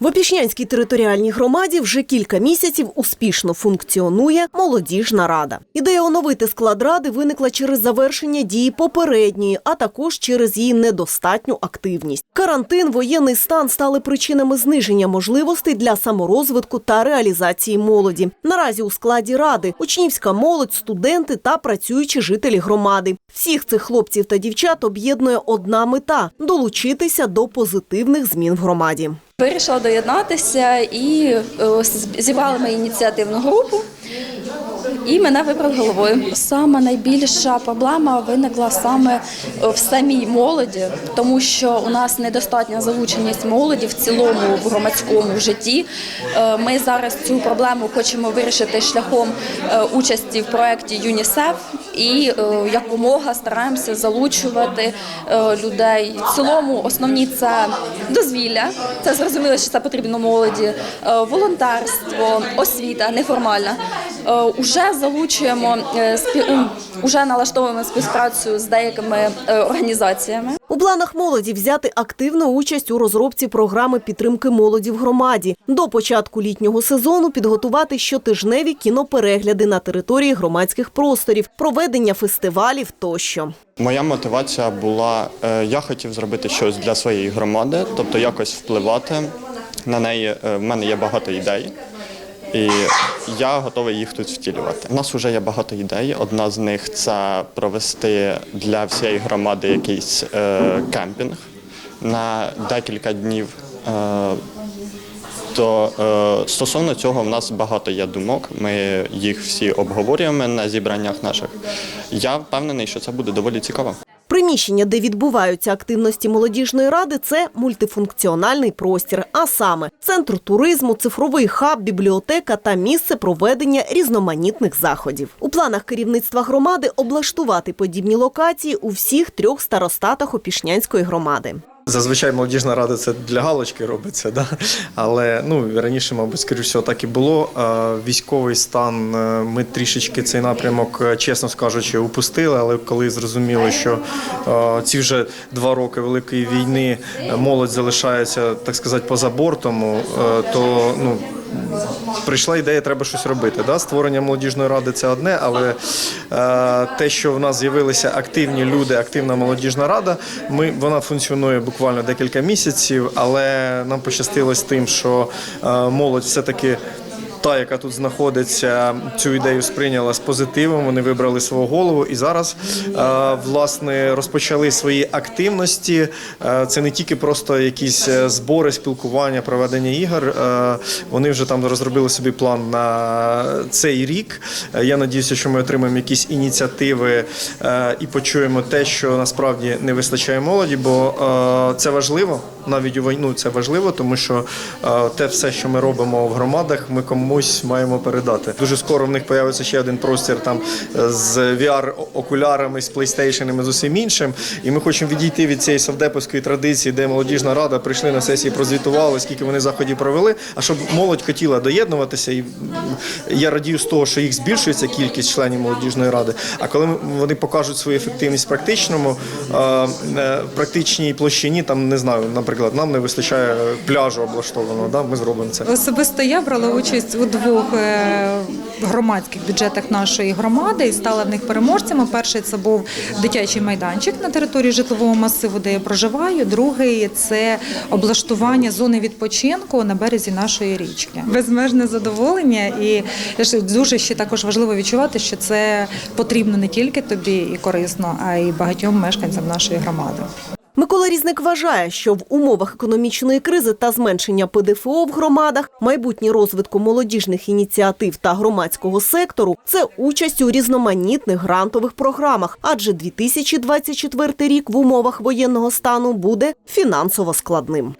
В Опішнянській територіальній громаді вже кілька місяців успішно функціонує молодіжна рада. Ідея оновити склад ради виникла через завершення дії попередньої, а також через її недостатню активність. Карантин, воєнний стан стали причинами зниження можливостей для саморозвитку та реалізації молоді. Наразі у складі ради учнівська молодь, студенти та працюючі жителі громади. Всіх цих хлопців та дівчат об'єднує одна мета долучитися до позитивних змін в громаді. Вирішила доєднатися і е, з- зібрали ми ініціативну групу. І мене вибрали головою. Саме найбільша проблема виникла саме е, в самій молоді, тому що у нас недостатня залученість молоді в цілому в громадському житті. Е, Ми зараз цю проблему хочемо вирішити шляхом участі в проєкті ЮНІСЕФ і е, якомога стараємося залучувати е, людей. В цілому основні це дозвілля. Це зрозуміло, що це потрібно молоді, е, волонтерство, освіта неформальна. Уже залучуємо уже налаштовуємо співпрацю з деякими організаціями. У планах молоді взяти активну участь у розробці програми підтримки молоді в громаді. До початку літнього сезону підготувати щотижневі кіноперегляди на території громадських просторів, проведення фестивалів тощо. Моя мотивація була, е, я хотів зробити щось для своєї громади, тобто якось впливати на неї. Е, В мене є багато ідей, і я готовий їх тут втілювати. У нас вже є багато ідей. Одна з них це провести для всієї громади якийсь е, кемпінг на декілька днів. Е, то е, стосовно цього в нас багато є думок. Ми їх всі обговорюємо на зібраннях наших. Я впевнений, що це буде доволі цікаво. Приміщення, де відбуваються активності молодіжної ради, це мультифункціональний простір, а саме центр туризму, цифровий хаб, бібліотека та місце проведення різноманітних заходів. У планах керівництва громади облаштувати подібні локації у всіх трьох старостатах Опішнянської громади. Зазвичай молодіжна рада це для галочки робиться, да? але ну раніше, мабуть, скоріш всього, так і було. Військовий стан е, ми трішечки цей напрямок, е, чесно скажучи, упустили. Але коли зрозуміли, що е, ці вже два роки великої війни молодь залишається, так сказати, поза бортом, то ну. Прийшла ідея, треба щось робити. Да? Створення молодіжної ради це одне, але е, те, що в нас з'явилися активні люди, активна молодіжна рада, ми, вона функціонує буквально декілька місяців, але нам пощастило з тим, що е, молодь все-таки. Та, яка тут знаходиться, цю ідею сприйняла з позитивом. Вони вибрали свого голову і зараз е, власне розпочали свої активності. Е, Це не тільки просто якісь е, збори, спілкування, проведення ігор. Вони вже там розробили собі план на цей рік. Я надіюся, що ми отримаємо якісь ініціативи і почуємо те, що насправді не вистачає молоді, бо це важливо. Навіть у війну це важливо, тому що те все, що ми робимо в громадах, ми комусь маємо передати. Дуже скоро в них появиться ще один простір там е, з VR-окулярами, з PlayStation, з усім іншим. І ми хочемо відійти від цієї совдеповської традиції, де молодіжна рада прийшли на сесії, прозвітували, скільки вони заходів провели. А щоб молодь хотіла доєднуватися, і я радію з того, що їх збільшується кількість членів молодіжної ради. А коли вони покажуть свою ефективність в практичному е, практичній площині, там не знаю, наприклад, нам не вистачає пляжу облаштованого. Да, ми зробимо це. Особисто я брала участь у двох е, громадських бюджетах нашої громади і стала в них переможцями. Перший це був дитячий майданчик на території житлового масиву, де я проживаю. Другий це облаштування зони відпочинку на березі нашої річки. Безмежне задоволення, і дуже ще також важливо відчувати, що це потрібно не тільки тобі і корисно, а й багатьом мешканцям нашої громади. Микола Різник вважає, що в умовах економічної кризи та зменшення ПДФО в громадах майбутнє розвитку молодіжних ініціатив та громадського сектору це участь у різноманітних грантових програмах, адже 2024 рік в умовах воєнного стану буде фінансово складним.